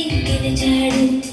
శత్రువులపై గెలిచాడు గెలిచాడు